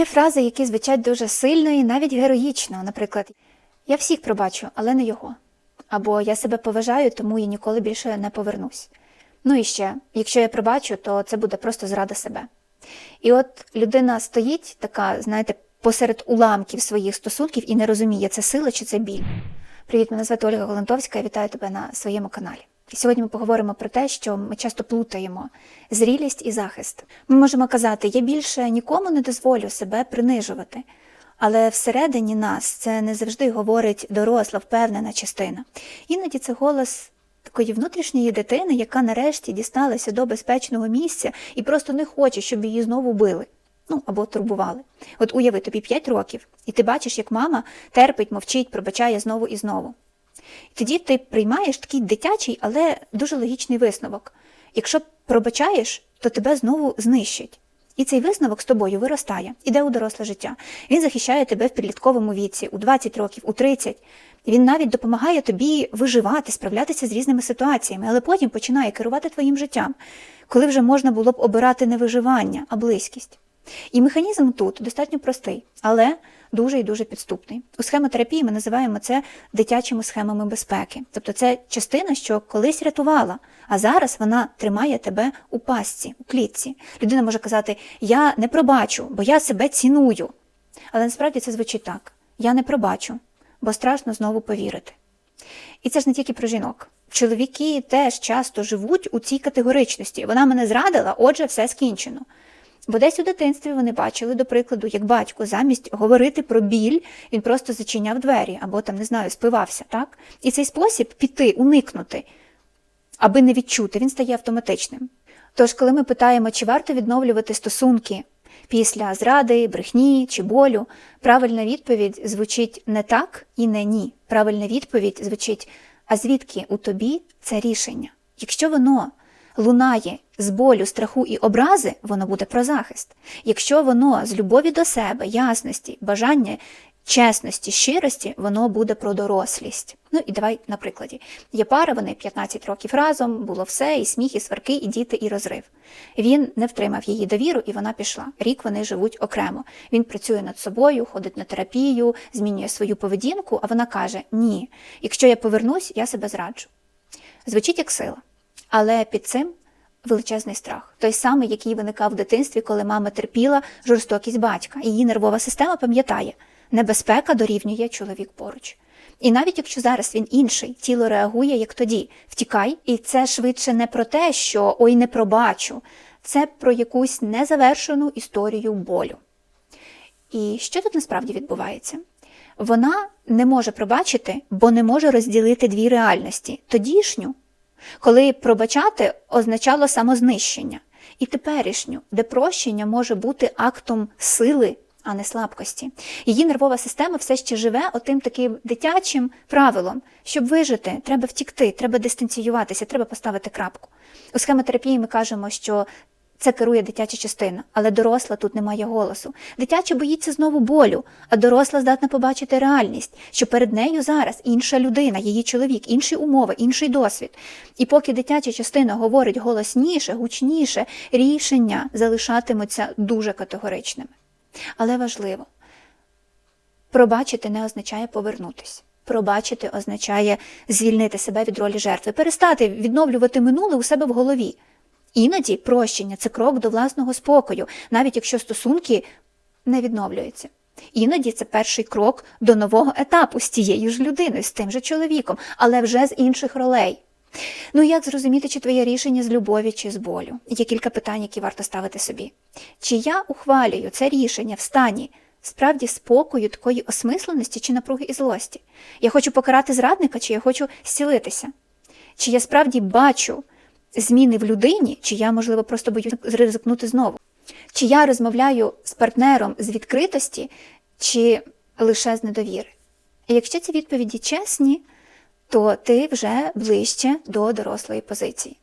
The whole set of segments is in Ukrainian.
Є фрази, які звучать дуже сильно і навіть героїчно. Наприклад, я всіх пробачу, але не його. Або я себе поважаю, тому я ніколи більше не повернусь. Ну і ще, якщо я пробачу, то це буде просто зрада себе. І от людина стоїть така, знаєте, посеред уламків своїх стосунків і не розуміє, це сила чи це біль. Привіт, мене звати Ольга Голландовська, я вітаю тебе на своєму каналі. Сьогодні ми поговоримо про те, що ми часто плутаємо зрілість і захист. Ми можемо казати, я більше нікому не дозволю себе принижувати. Але всередині нас це не завжди говорить доросла, впевнена частина. Іноді це голос такої внутрішньої дитини, яка нарешті дісталася до безпечного місця і просто не хоче, щоб її знову били. Ну або турбували. От уяви тобі 5 років, і ти бачиш, як мама терпить, мовчить, пробачає знову і знову. І тоді ти приймаєш такий дитячий, але дуже логічний висновок. Якщо пробачаєш, то тебе знову знищать. І цей висновок з тобою виростає, іде у доросле життя. Він захищає тебе в підлітковому віці, у 20 років, у 30. Він навіть допомагає тобі виживати, справлятися з різними ситуаціями, але потім починає керувати твоїм життям, коли вже можна було б обирати не виживання, а близькість. І механізм тут достатньо простий, але дуже і дуже підступний. У схемотерапії ми називаємо це дитячими схемами безпеки. Тобто це частина, що колись рятувала, а зараз вона тримає тебе у пастці, у клітці. Людина може казати: Я не пробачу, бо я себе ціную. Але насправді це звучить так: я не пробачу, бо страшно знову повірити. І це ж не тільки про жінок. Чоловіки теж часто живуть у цій категоричності. Вона мене зрадила, отже, все скінчено. Бо десь у дитинстві вони бачили, до прикладу, як батько замість говорити про біль, він просто зачиняв двері або там, не знаю, спивався, так? І цей спосіб піти, уникнути, аби не відчути, він стає автоматичним. Тож, коли ми питаємо, чи варто відновлювати стосунки після зради, брехні чи болю, правильна відповідь звучить не так і не ні. Правильна відповідь звучить: а звідки у тобі це рішення? Якщо воно лунає з болю, страху і образи, воно буде про захист. Якщо воно з любові до себе, ясності, бажання, чесності, щирості, воно буде про дорослість. Ну і давай на прикладі. Є пара, вони 15 років разом, було все, і сміх, і сварки, і діти, і розрив. Він не втримав її довіру, і вона пішла. Рік вони живуть окремо. Він працює над собою, ходить на терапію, змінює свою поведінку, а вона каже: Ні, якщо я повернусь, я себе зраджу. Звучить як сила. Але під цим величезний страх, той самий, який виникав в дитинстві, коли мама терпіла жорстокість батька. Її нервова система пам'ятає, небезпека дорівнює чоловік поруч. І навіть якщо зараз він інший, тіло реагує як тоді, втікай, і це швидше не про те, що ой не пробачу, це про якусь незавершену історію болю. І що тут насправді відбувається? Вона не може пробачити, бо не може розділити дві реальності тодішню коли пробачати означало самознищення, і теперішню, де прощення може бути актом сили, а не слабкості. Її нервова система все ще живе отим таким дитячим правилом. Щоб вижити, треба втікти, треба дистанціюватися, треба поставити крапку. У схемотерапії ми кажемо, що це керує дитяча частина, але доросла тут не має голосу. Дитяча боїться знову болю, а доросла здатна побачити реальність, що перед нею зараз інша людина, її чоловік, інші умови, інший досвід. І поки дитяча частина говорить голосніше, гучніше, рішення залишатимуться дуже категоричними. Але важливо, пробачити не означає повернутися. Пробачити означає звільнити себе від ролі жертви, перестати відновлювати минуле у себе в голові. Іноді прощення це крок до власного спокою, навіть якщо стосунки не відновлюються. Іноді це перший крок до нового етапу з тією ж людиною, з тим же чоловіком, але вже з інших ролей. Ну як зрозуміти, чи твоє рішення з любові чи з болю? Є кілька питань, які варто ставити собі. Чи я ухвалюю це рішення в стані справді спокою, такої осмисленості чи напруги і злості? Я хочу покарати зрадника, чи я хочу зцілитися? Чи я справді бачу зміни в людині, чи я, можливо, просто боюсь ризикнути знову? Чи я розмовляю з партнером з відкритості, чи лише з недовіри? І якщо ці відповіді чесні, то ти вже ближче до дорослої позиції.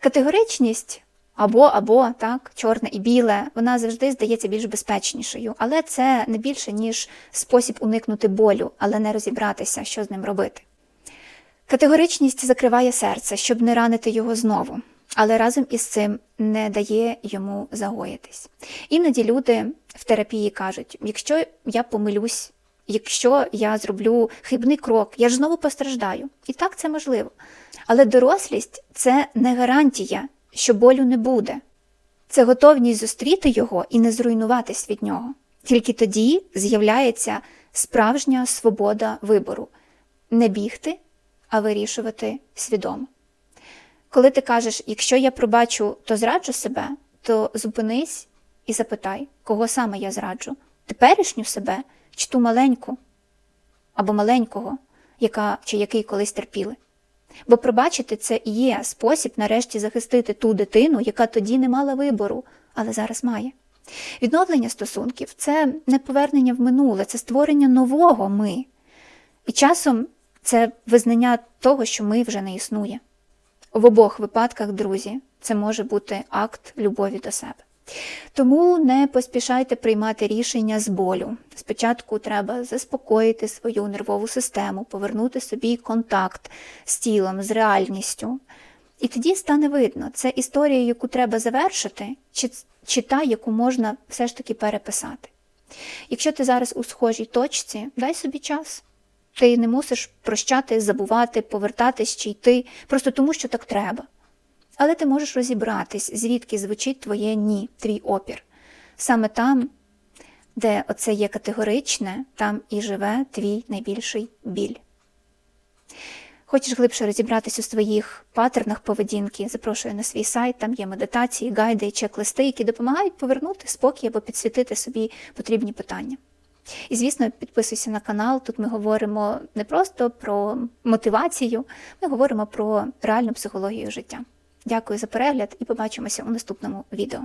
Категоричність або, або, так, чорне і біле, вона завжди здається більш безпечнішою, але це не більше, ніж спосіб уникнути болю, але не розібратися, що з ним робити. Категоричність закриває серце, щоб не ранити його знову. але разом із цим не дає йому загоїтись. Іноді люди в терапії кажуть: якщо я помилюсь, якщо я зроблю хибний крок, я ж знову постраждаю. І так це можливо. Але дорослість це не гарантія, що болю не буде. Це готовність зустріти його і не зруйнуватись від нього. Тільки тоді з'являється справжня свобода вибору не бігти, а вирішувати свідомо. Коли ти кажеш, якщо я пробачу, то зраджу себе, то зупинись і запитай, кого саме я зраджу теперішню себе чи ту маленьку або маленького, яка чи який колись терпіли. Бо пробачити це і є спосіб нарешті захистити ту дитину, яка тоді не мала вибору, але зараз має. Відновлення стосунків це не повернення в минуле, це створення нового ми. І часом це визнання того, що ми вже не існує. В обох випадках, друзі, це може бути акт любові до себе. Тому не поспішайте приймати рішення з болю. Спочатку треба заспокоїти свою нервову систему, повернути собі контакт з тілом, з реальністю. І тоді стане видно, це історія, яку треба завершити, чи, чи та, яку можна все ж таки переписати. Якщо ти зараз у схожій точці, дай собі час. Ти не мусиш прощати, забувати, повертатись чи йти, просто тому, що так треба. Але ти можеш розібратись, звідки звучить твоє ні, твій опір. Саме там, де оце є категоричне, там і живе твій найбільший біль. Хочеш глибше розібратись у своїх паттернах поведінки, запрошую на свій сайт, там є медитації, гайди чек-листи, які допомагають повернути спокій або підсвітити собі потрібні питання. І, звісно, підписуйся на канал. Тут ми говоримо не просто про мотивацію, ми говоримо про реальну психологію життя. Дякую за перегляд і побачимося у наступному відео.